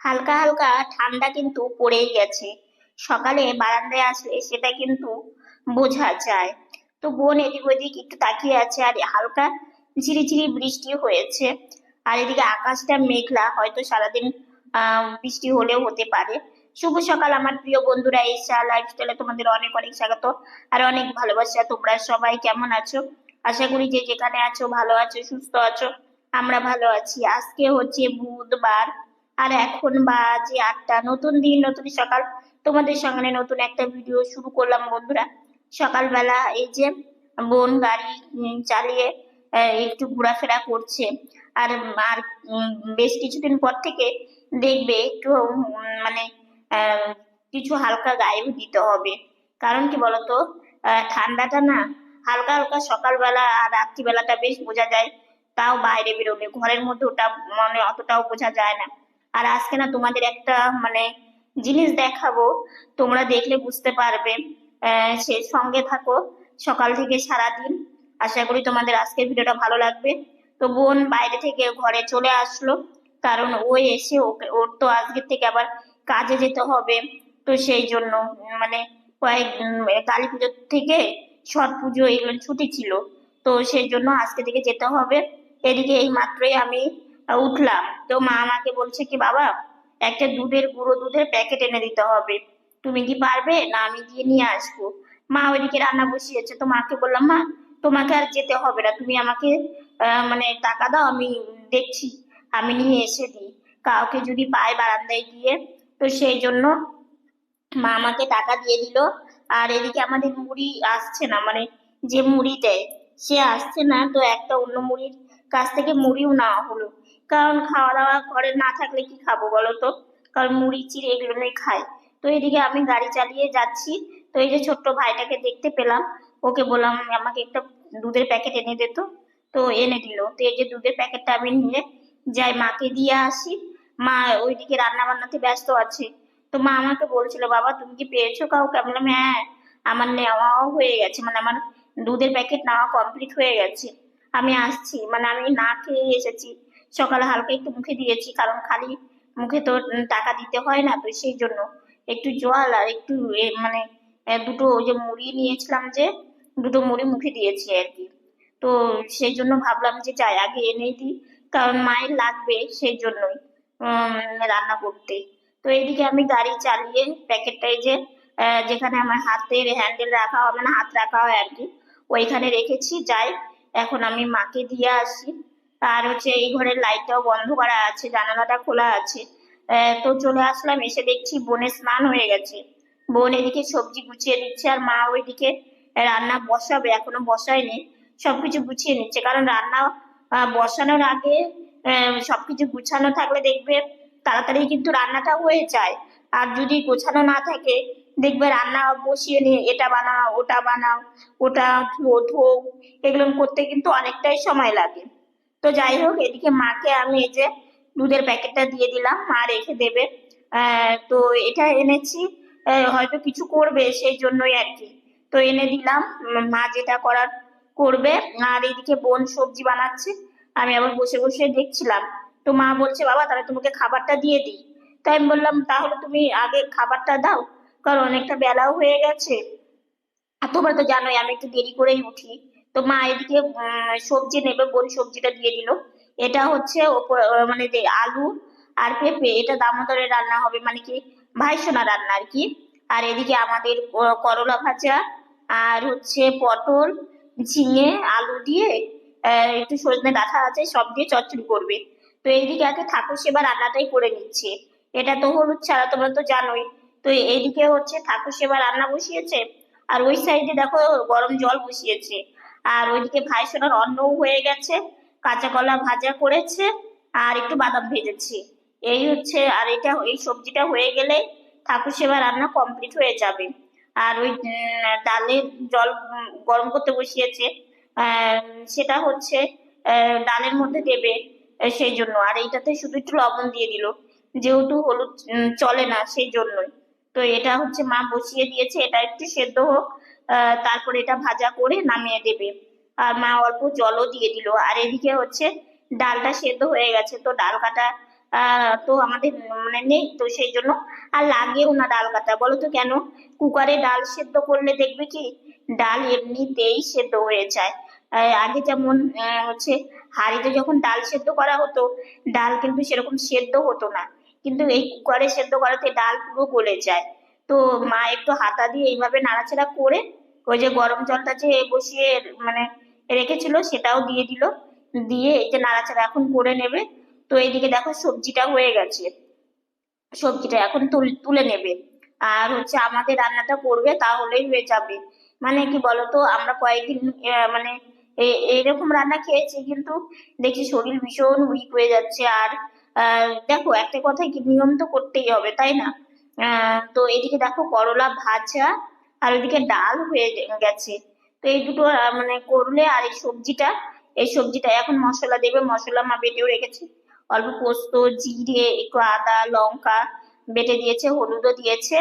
হালকা হালকা ঠান্ডা কিন্তু পড়েই গেছে। সকালে বারান্দায় আসলে সেটা কিন্তু বোঝা যায়। তো বোন এদিক ওদিক একটু তাকিয়ে আছে আর হালকা ঝিরিঝিরি বৃষ্টি হয়েছে। আর এদিকে আকাশটা মেঘলা, হয়তো সারাদিন বৃষ্টি হলেও হতে পারে। শুভ সকাল আমার প্রিয় বন্ধুরা এসা লাইফস্টাইলে তোমাদের অনেক অনেক স্বাগত আর অনেক ভালোবাসা। তোমরা সবাই কেমন আছো? আশা করি যে যেখানে আছো, ভালো আছো, সুস্থ আছো, আমরা ভালো আছি। আজকে হচ্ছে বুধবার। আর এখন বাজে আটটা। নতুন দিন, নতুন সকাল। তোমাদের সঙ্গে নতুন একটা ভিডিও শুরু করলাম বন্ধুরা। সকালবেলা এই যে বোন গাড়ি চালিয়ে একটু ঘোরাফেরা করছে। আর আর বেশ কিছুদিন পর থেকে দেখবে একটু মানে কিছু হালকা গায়েও দিতে হবে। কারণ কি বলতো? ঠান্ডাটা না হালকা হালকা সকালবেলা আর রাত্রিবেলাটা বেশ বোঝা যায়। তাও বাইরে বেরোলে। ঘরের মধ্যে ওটা মানে অতটাও বোঝা যায় না। আর আজকে না তোমাদের একটা মানে জিনিস দেখাবো। তোমরা দেখলে বুঝতে পারবে। সে সঙ্গে থাকো। সকাল থেকে সারাদিন। আশা করি তোমাদের আজকের ভিডিওটা ভালো লাগবে। তো বোন বাইরে থেকে ঘরে চলে আসলো। কারণ ও এসে ওকে, ওর তো আজকের থেকে আবার কাজে যেতে হবে। তো সেই জন্য মানে কয়েক কালী পুজোর থেকে ছট পুজো এগুলো ছুটি ছিল। তো সেই জন্য আজকে থেকে যেতে হবে। এদিকে এই মাত্রই আমি উঠলাম। তো মা আমাকে বলছে কি, বাবা, একটা দুধের গুঁড়ো দুধের প্যাকেট এনে দিতে হবে। তুমি কি পারবে? না, আমি গিয়ে নিয়ে আসব। মা ওইদিকে রান্না বসিয়েছে। তো মাকে বললাম, মা, তোমাকে আর যেতে হবে না। তুমি আমাকে মানে টাকা দাও, আমি দেখছি। আমি নিয়ে এসে দিই। কাউকে যদি পাই বারান্দায় গিয়ে। তো সেই জন্য মা আমাকে টাকা দিয়ে দিল। আর এদিকে আমাদের মুড়ি আসছে না মানে যে মুড়ি দেয়, সে আসছে না। তো একটা অন্য মুড়ির কাছ থেকে মুড়িও নেওয়া হলো। কারণ খাওয়া দাওয়া করে না থাকলে কি খাব বলো তো? কারণ মুড়ি, চিড়ে এগুলো নিয়ে খাই তো এদিকে আমি গাড়ি চালিয়ে যাচ্ছি। তো এই যে ছোট্ট ভাইটাকে দেখতে পেলাম, ওকে বললাম, আমাকে একটা দুধের প্যাকেট এনে দে তো। তো এনে দিল। তো এই যে দুধের প্যাকেটটা আমি নিয়ে যাই মাকে দিয়ে আসি। মা ওইদিকে রান্না বান্নাতে ব্যস্ত আছে। তো মা আমাকে বলছিল, বাবা, তুমি কি পেয়েছ কাউকে? আমি বললাম হ্যাঁ আমার নেওয়াও হয়ে গেছে। মানে আমার দুধের প্যাকেট নেওয়া কমপ্লিট হয়ে গেছে। আমি আসছি। মানে আমি না খেয়ে এসেছি। সকালে হালকা একটু মুখে দিয়েছি, কারণ খালি মুখে তো টাকা দিতে হয় না, তো সেই জন্য একটু জল আর একটু মানে দুটো ওই যে মুড়ি নিয়েছিলাম যে, দুটো মুড়ি মুখে দিয়েছি আর কি। তো সেই জন্য ভাবলাম যে যাই, আগে এনে দিই, কারণ মায়ের লাগবে সেই জন্যই রান্না করতে। তো এইদিকে আমি গাড়ি চালিয়ে প্যাকেটটা এই যে যেখানে আমার হাতের হ্যান্ডেল রাখা হয় মানে হাত রাখা হয় আর কি, ওইখানে রেখেছি, যাই, এখন আমি মাকে দিয়ে আসি। আর হচ্ছে এই ঘরের লাইটটাও বন্ধ করা আছে, জানালাটা খোলা আছে। তো চলে আসলাম, এসে দেখছি বোনের স্নান হয়ে গেছে। বোন এদিকে সবজি গুছিয়ে দিচ্ছে আর মা ওইদিকে রান্না বসাবে, এখনও বসায়নি, সবকিছু গুছিয়ে নিচ্ছে। কারণ রান্না বসানোর আগে সবকিছু গুছানো থাকলে দেখবে তাড়াতাড়ি কিন্তু রান্নাটা হয়ে যায়। আর যদি গোছানো না থাকে, দেখবে রান্না বসিয়ে নিয়ে এটা বানাও, ওটা বানাও, ওটা ধো ধো এগুলো করতে কিন্তু অনেকটাই সময় লাগে। তো যাই হোক, এদিকে মাকে আমি এই যে দুধের প্যাকেটটা দিয়ে দিলাম, মা রেখে দেবে। তো এটা এনেছি হয়তো কিছু করবে সেই জন্যই আর কি। তো এনে দিলাম মা যেটা করার করবে। আর এদিকে বোন সবজি বানাচ্ছে, আমি আবার বসে বসে দেখছিলাম। তো মা বলছে, বাবা, তাহলে তোমাকে খাবারটা দিয়ে দিই। তাই আমি বললাম, তাহলে তুমি আগে খাবারটা দাও, কারণ অনেকটা বেলাও হয়ে গেছে। আর তোমরা তো জানোই, আমি একটু দেরি করেই উঠি। তো মা এদিকে সবজি নেবে বোন সবজিটা দিয়ে দিল। এটা হচ্ছে মানে যে আলু আর পেঁপে, এটা দামোদরের রান্না হবে মানে কি ভাইসোনা রান্না আর কি। আর এদিকে আমাদের করলা ভাজা আর হচ্ছে পটল, ঝিঙে, আলু দিয়ে একটু সজনে ডাঁটা আছে, সব দিয়ে চচ্চড়ি করবে। তো এইদিকে আগে ঠাকুর সেবা রান্নাটাই করে নিচ্ছে। এটা তো হলুদ ছাড়া তোমরা তো জানোই। তো এইদিকে হচ্ছে ঠাকুর সেবা রান্না বসিয়েছে। আর ওই সাইডে দেখো গরম জল বসিয়েছে। আর ওইদিকে ভাই সোনার অন্নও হয়ে গেছে, কাঁচা কলা ভাজা করেছে আর একটু বাদাম ভেজেছে। এই হচ্ছে, আর এটা, এই সবজিটা হয়ে গেলে ঠাকুর সেবা রান্না কমপ্লিট হয়ে যাবে। আর ওই ডালের জল গরম করতে বসিয়েছে। সেটা হচ্ছে ডালের মধ্যে দেবে সেই জন্য। আর এইটাতে শুধু একটু লবণ দিয়ে দিল। যেহেতু হলুদ চলে না, সেই জন্যই। তো এটা হচ্ছে মা বসিয়ে দিয়েছে, এটা একটু সেদ্ধ হোক। তারপরে এটা ভাজা করে নামিয়ে দেবে। আর মা অল্প জলও দিয়ে দিল। আর এদিকে হচ্ছে ডালটা সেদ্ধ হয়ে গেছে। তো ডাল কাটা তো আমাদের মানে নেই। তো সেই জন্য আর লাগেও না ডাল কাটা। বলো তো কেন? কুকারে ডাল সেদ্ধ করলে দেখবে কি? ডাল এমনিতেই সেদ্ধ হয়ে যায়। আগে যেমন হচ্ছে হাঁড়িতে যখন ডাল সেদ্ধ করা হতো, ডাল কিন্তু সেরকম সেদ্ধ হতো না। কিন্তু এই কুকারে সেদ্ধ করাতে ডাল পুরো গলে যায়। তো মা একটু হাতা দিয়ে এইভাবে নাড়াচাড়া করে ওই যে গরম জলটা যে বসিয়ে মানে রেখেছিল সেটাও দিয়ে দিল। দিয়ে এই যে নাড়াচাড়া এখন করে নেবে। তো এইদিকে দেখো সবজিটা হয়ে গেছে। সবজিটা এখন তুল- নেবে। আর হচ্ছে আমাদের রান্নাটা করবে তাহলেই হয়ে যাবে। মানে কি বলতো, আমরা কয়েকদিন মানে এ- এইরকম রান্না খেয়েছি কিন্তু দেখি শরীর ভীষণ উইক হয়ে যাচ্ছে। আর দেখো একটা কথাই কি, নিয়ম তো করতেই হবে, তাই না? তো এদিকে দেখো করলা ভাজা আর ওইদিকে ডাল হয়ে গেছে। তো এই দুটো মানে করলে আর এই সবজিটা এই সবজিটা, এখন মশলা দেবে, মশলা মা বেটেও রেখেছে। অল্প পোস্ত, জিরে, একটু আদা, লঙ্কা বেটে দিয়েছে, হলুদও দিয়েছে,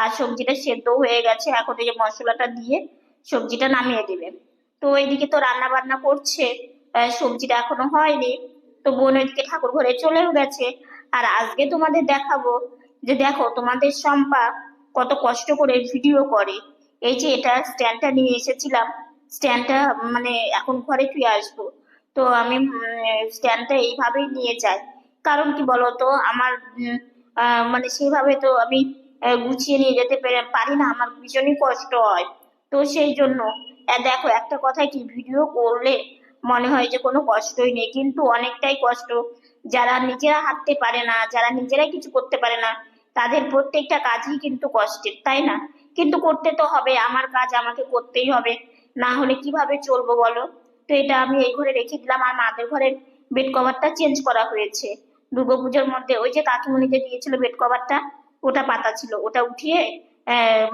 আর সবজিটা সেদ্ধ হয়ে গেছে। এখন এই যে মশলাটা দিয়ে সবজিটা নামিয়ে দেবে। তো এদিকে তো রান্না বান্না করছে সবজিটা এখনও হয়নি। তো বোন ওইদিকে ঠাকুর ঘরে চলেও গেছে। আর আজকে তোমাদের দেখাবো যে দেখো, তোমাদের সম্পা কত কষ্ট করে ভিডিও করে। এই যে এটা স্ট্যান্ডটা নিয়ে এসেছিলাম স্ট্যান্ডটা মানে এখন ঘরে ফিরে আসব। তো আমি স্ট্যান্ডটা এইভাবেই নিয়ে যাই। কারণ কি বলতো, আমার মানে সেভাবে তো আমি গুছিয়ে নিয়ে যেতে পারি না, আমার ভীষণই কষ্ট হয়। তো সেই জন্য দেখো, একটা কথা কি ভিডিও করলে মনে হয় যে কোনো কষ্টই নেই। কিন্তু অনেকটাই কষ্ট, যারা নিজেরা হাঁটতে পারে না, যারা নিজেরাই কিছু করতে পারে না তাদের প্রত্যেকটা কাজই কিন্তু কষ্টের, তাই না? কিন্তু করতে তো হবে, আমার কাজ আমাকে করতেই হবে। না হলে কীভাবে চলবো বলো? তো এটা আমি এই ঘরে রেখে দিলাম, আর মাদের ঘরের বেড কভারটা চেঞ্জ করা হয়েছে। দুর্গাপুজোর মধ্যে ওই যে কাকিমণি যে দিয়েছিল বেড কভারটা ওটা পাতা ছিল, ওটা উঠিয়ে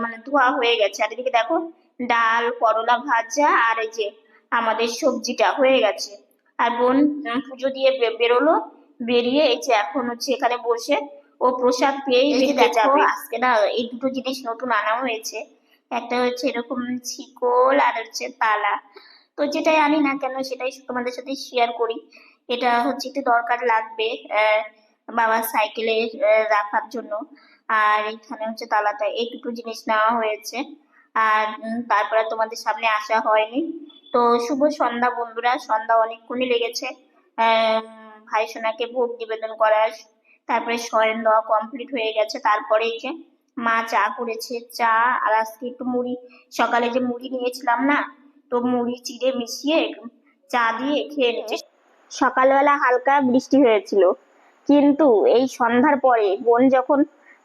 মানে ধোয়া হয়ে গেছে। আর এদিকে দেখো, ডাল, করলা ভাজা, আর এই যে আমাদের সবজিটা হয়ে গেছে। আর বোন পুজো দিয়ে বেরোলো, বেরিয়ে এই যে এখন হচ্ছে এখানে বসে ও প্রসাদ পেয়েই বেরিয়ে যাবে আজকে না এই দুটো জিনিস নতুন আনা হয়েছে। একটা হচ্ছে এরকম ছিকল আর হচ্ছে তালা। তো যেটাই আনি না কেন সেটাই তোমাদের সাথে শেয়ার করি। এটা হচ্ছে একটু দরকার লাগবে বাবার সাইকেলে রাখার জন্য। আর এখানে হচ্ছে তালাটা এই দুটো জিনিস নেওয়া হয়েছে। আর তারপরে তোমাদের সামনে আসা হয়নি। তো শুভ সন্ধ্যা বন্ধুরা সন্ধ্যা অনেকক্ষণই লেগেছে। আহ, ভাই সোনাকে ভোগ নিবেদন করার তারপরে শয়ন দেওয়া কমপ্লিট হয়ে গেছে। তারপরে এই যে মা চা করেছে, চা আর আজকে একটু মুড়ি। সকালে যে মুড়ি নিয়েছিলাম না, তো মুড়ি চিড়ে মিশিয়ে চা দিয়ে খেয়ে নিচ্ছে সকালবেলা হালকা বৃষ্টি হয়েছিল। কিন্তু এই সন্ধ্যার পরে বোন যখন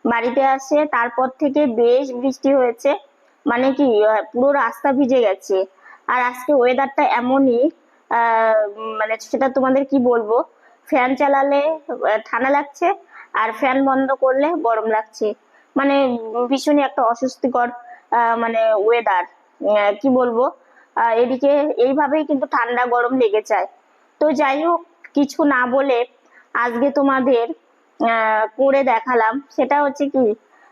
বাড়িতে আসে, তারপর থেকে বেশ বৃষ্টি হয়েছে। মানে কি পুরো রাস্তা ভিজে গেছে। আর আজকে ওয়েদারটা এমনই মানে সেটা তোমাদের কি বলব? ফ্যান চালালে ঠান্ডা লাগছে আর ফ্যান বন্ধ করলে গরম লাগছে। মানে ভীষণই একটা অস্বস্তিকর মানে ওয়েদার কি বলব? এদিকে এইভাবেই কিন্তু ঠান্ডা গরম লেগে যায়। তো যাই হোক, কিছু না বলে আজকে তোমাদের করে দেখালাম। সেটা হচ্ছে কি,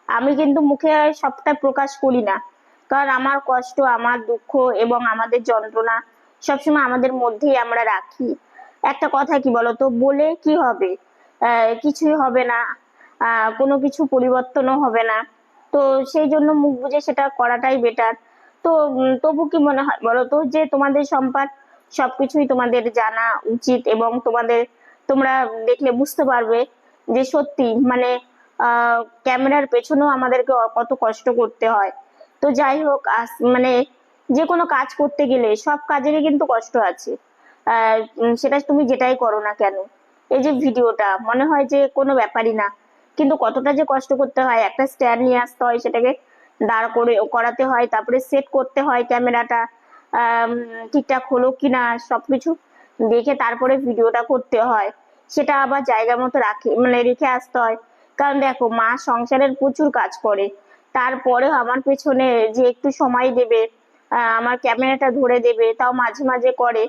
আমি কিন্তু মুখে সবটা প্রকাশ করি না। কারণ আমার কষ্ট, আমার দুঃখ এবং আমাদের যন্ত্রণা সবসময় আমাদের মধ্যেই আমরা রাখি। একটা কথা কি বলতো? বলে কি হবে? কিছুই হবে না। কোনো কিছু পরিবর্তনও হবে না। তো সেই জন্য মুখ বুঝে সেটা করাটাই বেটার তো তবু কি মনে হয় বলতো যে তোমাদের সম্পাদ সবকিছুই তোমাদের জানা উচিত এবং তোমাদের, তোমরা দেখলে বুঝতে পারবে যে সত্যি মানে ক্যামেরার পেছনেও আমাদেরকে কত কষ্ট করতে হয়। তো যাই হোক মানে যে কোনো কাজ করতে গেলে সব কাজেরই কিন্তু কষ্ট আছে। সেটা তুমি যেটাই করো না কেন? এই যে ভিডিওটা, মনে হয় যে কোনো ব্যাপারই না। কিন্তু কতটা যে কষ্ট করতে হয়, একটা স্ট্যান্ড নিয়ে আসতে হয়, সেটাকে দাঁড় করে, করাতে হয়, তারপরে সেট করতে হয় ক্যামেরাটা ঠিকঠাক হলো কিনা, সবকিছু দেখে তারপরে ভিডিওটা করতে হয়। সেটা আবার জায়গা মতো রাখে মানে রেখে আসতে হয়। কারণ দেখো, মা সংসারের প্রচুর কাজ করে। তারপরেও আমার পেছনে যে একটু সময় দেবে আমার ক্যামেরাটা ধরে দেবে, তাও মাঝে মাঝে করে।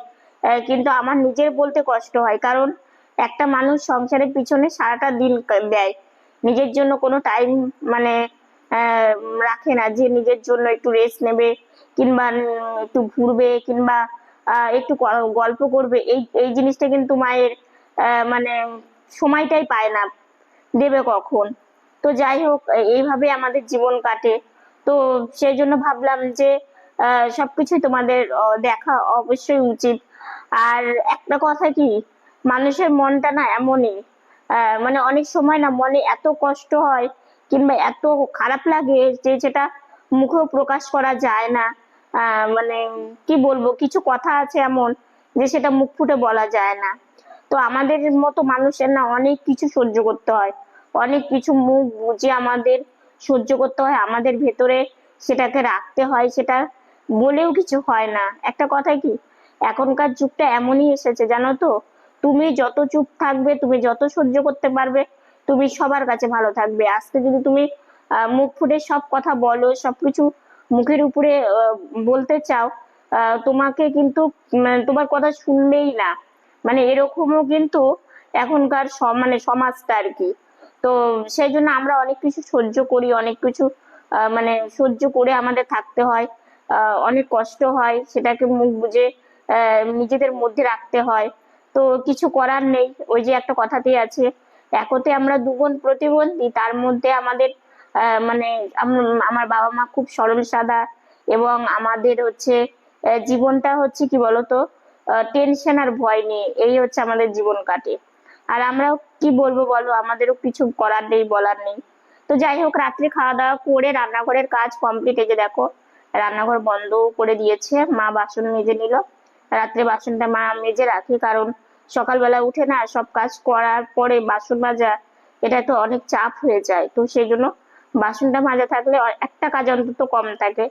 কিন্তু আমার নিজের বলতে কষ্ট হয়। কারণ একটা মানুষ সংসারের পিছনে সারাটা দিন দেয় নিজের জন্য কোনো টাইম মানে রাখে না। যে নিজের জন্য একটু রেস্ট নেবে কিংবা একটু ঘুরবে কিংবা একটু গল্প করবে এই এই জিনিসটা কিন্তু মায়ের মানে সময়টাই পায় না দেবে কখন? তো যাই হোক এইভাবে আমাদের জীবন কাটে। তো সেই জন্য ভাবলাম যে আহ, সবকিছুই তোমাদের দেখা অবশ্যই উচিত। আর একটা কথা কি, মানুষের মনটা না এমনই মানে অনেক সময় না মনে এত কষ্ট হয় কিংবা এত খারাপ লাগে যে যেটা মুখেও প্রকাশ করা যায় না। মানে কি বলব, কিছু কথা আছে এমন যে সেটা মুখ ফুটে বলা যায় না। তো আমাদের মতো মানুষের না অনেক কিছু সহ্য করতে হয়, অনেক কিছু মুখ বুঝে আমাদের সহ্য করতে হয়, আমাদের ভেতরে সেটাকে রাখতে হয়, সেটা বলেও কিছু হয় না। একটা কথা কি এখনকার যুগটা এমনই এসেছে, জানো তো? তুমি যত চুপ থাকবে, তুমি যত সহ্য করতে পারবে, তুমি সবার কাছে ভালো থাকবে। আজকে যদি তুমি মুখ ফুটে সব কথা বলো সবকিছু মুখের উপরে বলতে চাও তোমাকে কিন্তু তোমার কথা শুনবেই না। মানে এরকমও কিন্তু এখনকার মানে সমাজটা আর কি। তো সেই জন্য আমরা অনেক কিছু সহ্য করি, অনেক কিছু মানে সহ্য করে আমাদের থাকতে হয়। অনেক কষ্ট হয়, সেটাকে মুখ বুঝে নিজেদের মধ্যে রাখতে হয়। তো কিছু করার নেই। ওই যে একটা কথাতেই আছে, একতে আমরা দুগুণ প্রতিবন্ধী, তার মধ্যে আমাদের মানে আমার বাবা মা খুব সরল সাদা এবং আমাদের হচ্ছে জীবনটা হচ্ছে কি বলতো টেনশন আর ভয় নেই এই হচ্ছে আমাদের জীবন কাটে। আর আমরাও কি বলব বলো, আমাদেরও কিছু করার নেই, বলার নেই। তো যাই হোক, রাত্রে খাওয়া দাওয়া করে রান্নাঘরের কাজ কমপ্লিট এই যে দেখো, রান্নাঘর বন্ধ করে দিয়েছে, মা বাসন মেজে নিল। রাত্রে বাসনটা মা মেজে রাখে, কারণ সকালবেলা উঠে না সব কাজ করার পরে বাসন মাজা, এটা তো অনেক চাপ হয়ে যায়। তো সেই জন্য বাসনটা মাজা থাকলে একটা কাজ অন্তত কম থাকে।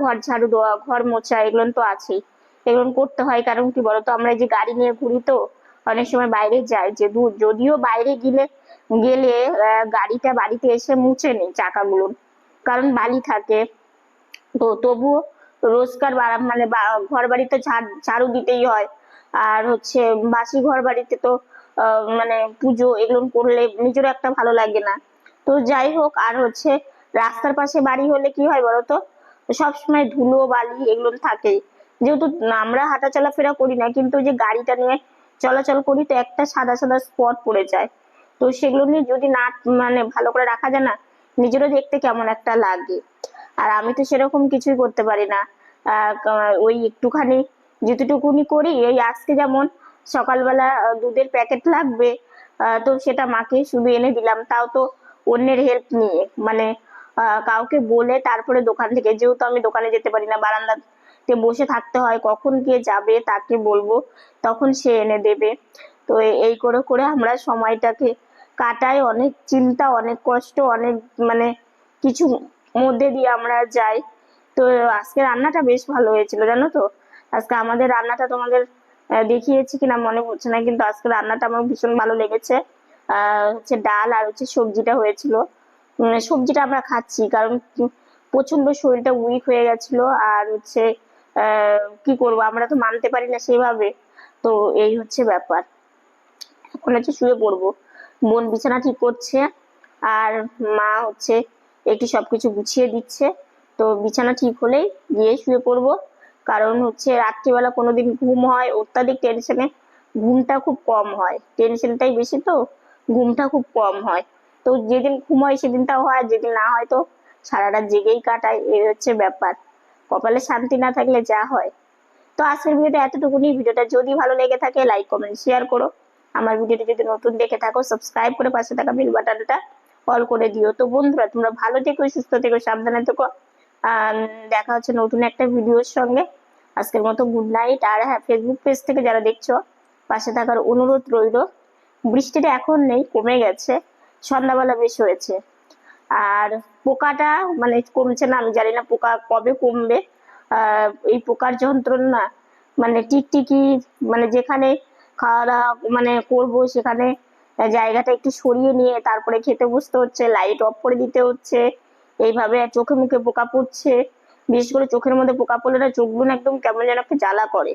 ঘর ঝাড়ু দেওয়া, ঘর মোছা, এগুলো তো আছেই। এগুলো করতে হয়, কারণ কি বলতো, আমরা যে গাড়ি নিয়ে ঘুরি তো, অনেক সময় বাইরে যাই, যে দূর। যদিও বাইরে গেলে গেলে গাড়িটা বাড়িতে এসে মুছে নেই চাকাগুলো। কারণ বালি থাকে। তো তবুও রোজকার মানে ঘর বাড়িতে ঝাড়ু দিতেই হয়। আর হচ্ছে বাসি ঘর বাড়িতে তো মানে পুজো এগুলো করলে নিজেরও একটা ভালো লাগে না। তো যাই হোক, আর হচ্ছে রাস্তার পাশে বাড়ি হলে কি হয় বলতো? সবসময় ধুলো, বালি এগুলো থাকেই যেহেতু আমরা হাঁটা চলাফেরা করি না, কিন্তু যে গাড়িটা নিয়ে চলাচল করি তো একটা সাদা সাদা স্পট পড়ে যায়। তো সেগুলো নিয়ে যদি না মানে ভালো করে রাখা যায় না, নিজেরও দেখতে কেমন একটা লাগে। আর আমি তো সেরকম কিছুই করতে পারি না। ওই একটুখানি যেটুকুনি করি, এই আজকে যেমন সকালবেলা দুধের প্যাকেট লাগবে তো সেটা মাকে শুধু এনে দিলাম, তাও তো অন্যের হেল্প নিয়ে। মানে কাউকে বলে তারপরে দোকান থেকে, যেহেতু আমি দোকানে যেতে পারি না, বারান্দাতে বসে থাকতে হয়, কখন কে যাবে, তাকে বলব, তখন সে এনে দেবে। তো এই করে করে আমরা সময়টাকে কাটাই, অনেক চিন্তা, অনেক কষ্ট, অনেক মানে কিছু মধ্যে দিয়ে আমরা যাই। তো আজকে রান্নাটা বেশ ভালো হয়েছিল, জানো তো? আজকে আমাদের রান্নাটা তোমাদের দেখিয়েছি কিনা মনে পড়ছে না, কিন্তু আজকে রান্নাটা আমার ভীষণ ভালো লেগেছে। হচ্ছে ডাল আর হচ্ছে সবজিটা হয়েছিল। সবজিটা আমরা খাচ্ছি, কারণ প্রচণ্ড শরীরটা উইক হয়ে গেছিল আর হচ্ছে কি করব, আমরা তো মানতে পারি না সেভাবে। তো এই হচ্ছে ব্যাপার। এখন হচ্ছে শুয়ে পড়ব। বোন বিছানা ঠিক করছে, আর মা হচ্ছে একটু সবকিছু গুছিয়ে দিচ্ছে। তো বিছানা ঠিক হলেই গিয়ে শুয়ে পড়ব। কারণ হচ্ছে রাত্রিবেলা কোনোদিন ঘুম হয়, অত্যাধিক টেনশনে ঘুমটা খুব কম হয়। টেনশনটাই বেশি তো, ঘুমটা খুব কম হয়। তো যেদিন ঘুম হয় সেদিনটাও হয়, যেদিন না হয় তো সারা রাত জেগেই কাটায়। এই হচ্ছে ব্যাপার। কপালে শান্তি না থাকলে যা হয়। তো আজকের ভিডিওটা এতটুকুনি। ভিডিওটা যদি ভালো লেগে থাকে লাইক কমেন্ট শেয়ার করো। আমার ভিডিওটি যদি নতুন দেখে থাকো সাবস্ক্রাইব করে পাশে থাকা বেল বাটনটা অল করে দিও। তো বন্ধুরা, তোমরা ভালো থেকো, সুস্থ থেকো, সাবধানে থেকো। দেখা হচ্ছে নতুন একটা ভিডিওর সঙ্গে। আজকের মতো গুড নাইট আর হ্যাঁ ফেসবুক পেজ থেকে যারা দেখছ, পাশে থাকার অনুরোধ রইল। বৃষ্টিটা এখন নেই, কমে গেছে। সন্ধ্যাবেলা বেশ হয়েছে। আর পোকাটা মানে কমছে না, আমি জানি না পোকা কবে কমবে। এই পোকার যন্ত্রণা মানে টিকটিকি মানে যেখানে খাওয়া দাওয়া মানে করব সেখানে জায়গাটা একটু সরিয়ে নিয়ে তারপরে খেতে বসতে হচ্ছে লাইট অফ করে দিতে হচ্ছে। এইভাবে চোখে মুখে পোকা পড়ছে। বিশেষ করে চোখের মধ্যে পোকা পড়লে চোখগুলো একদম কেমন যেন একটা জ্বালা করে।